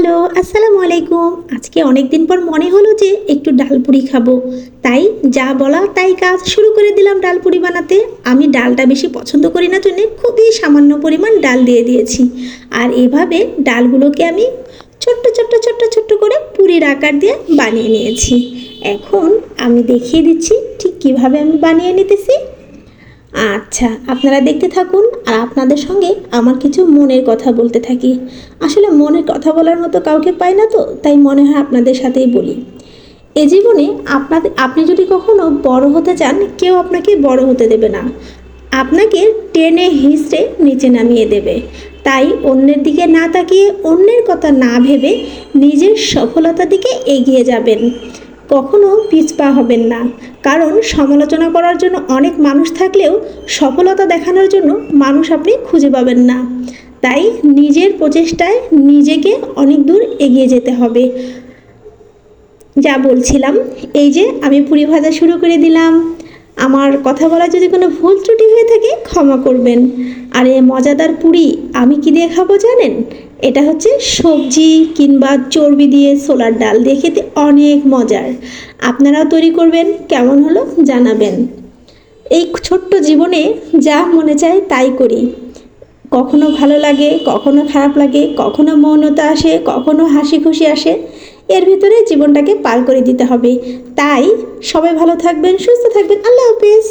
Hello, আসসালামু আলাইকুম। আজকে অনেক দিন পর মনে হলো যে একটু ডালপুরি খাব। তাই যা বলা তাই কাজ শুরু করে দিলাম ডালপুরি বানাতে। আমি ডালটা বেশি পছন্দ করি না জন্যে খুবই সামান্য পরিমাণ ডাল দিয়ে দিয়েছি। আর এভাবে ডালগুলোকে আমি ছোট্ট ছোট্ট ছোট্ট ছোট্ট করে পুরির আকার দিয়ে বানিয়ে নিয়েছি। এখন আমি দেখিয়ে দিচ্ছি ঠিক কীভাবে আমি বানিয়ে নিতেছি। আচ্ছা আপনারা দেখতে থাকুন আর আপনাদের সঙ্গে আমার কিছু মনের কথা বলতে থাকি। আসলে মনের কথা বলার মতো কাউকে পাই না তো, তাই মনে হয় আপনাদের সাথেই বলি। এ জীবনে আপনাদের আপনি যদি কখনো বড় হতে চান, কেউ আপনাকে বড় হতে দেবে না। আপনাকে টেনে হিঁচড়ে নিচে নামিয়ে দেবে। তাই অন্যের দিকে না তাকিয়ে অন্যের কথা না ভেবে নিজের সফলতার দিকে এগিয়ে যাবেন। কখনো পিছপা হবেন না। কারণ সমালোচনা করার জন্য অনেক মানুষ থাকলেও সফলতা দেখানোর জন্য মানুষ আপনি খুঁজে পাবেন না। তাই নিজের প্রচেষ্টায় নিজেকে অনেক দূর এগিয়ে যেতে হবে। যা বলছিলাম, এই যে আমি পুরি ভাজা শুরু করে দিলাম। আমার কথা বলা যদি কোনো ভুল ত্রুটি হয়ে থাকে ক্ষমা করবেন। আর এই মজাদার পুরি আমি কি দিয়ে খাব জানেন? এটা হচ্ছে সবজি কিংবা চর্বি দিয়ে সোলার ডাল দিয়ে খেতে অনেক মজার। আপনারাও তৈরি করবেন, কেমন হলো জানাবেন। এই ছোট্ট জীবনে যা মনে চায় তাই করি। কখনো ভালো লাগে, কখনো খারাপ লাগে, কখনো মৌনতা আসে, কখনো হাসি খুশি আসে। এর ভিতরে জীবনটাকে পার করে দিতে হবে। তাই সবাই ভালো থাকবেন, সুস্থ থাকবেন। আল্লাহ হাফিজ।